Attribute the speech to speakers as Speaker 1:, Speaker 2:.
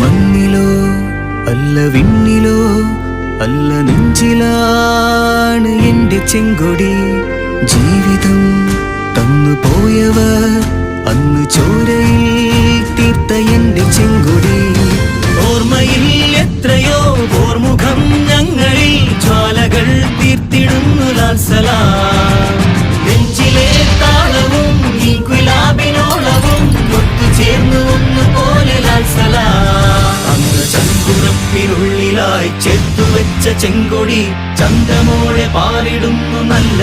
Speaker 1: മണ്ണിലോ അല്ല വിണ്ണിലോ അല്ല നെഞ്ചിലാണ് എന്റെ ചെങ്കൊടി. ജീവിതം തന്നു പോയവർ അന്ന് ചോരയിൽ ചങ്കുറപ്പിനുള്ളിലായി ചേർത്തുവെച്ച ചെങ്കൊടി ചന്തമോടെ പാറിടുന്നു നല്ല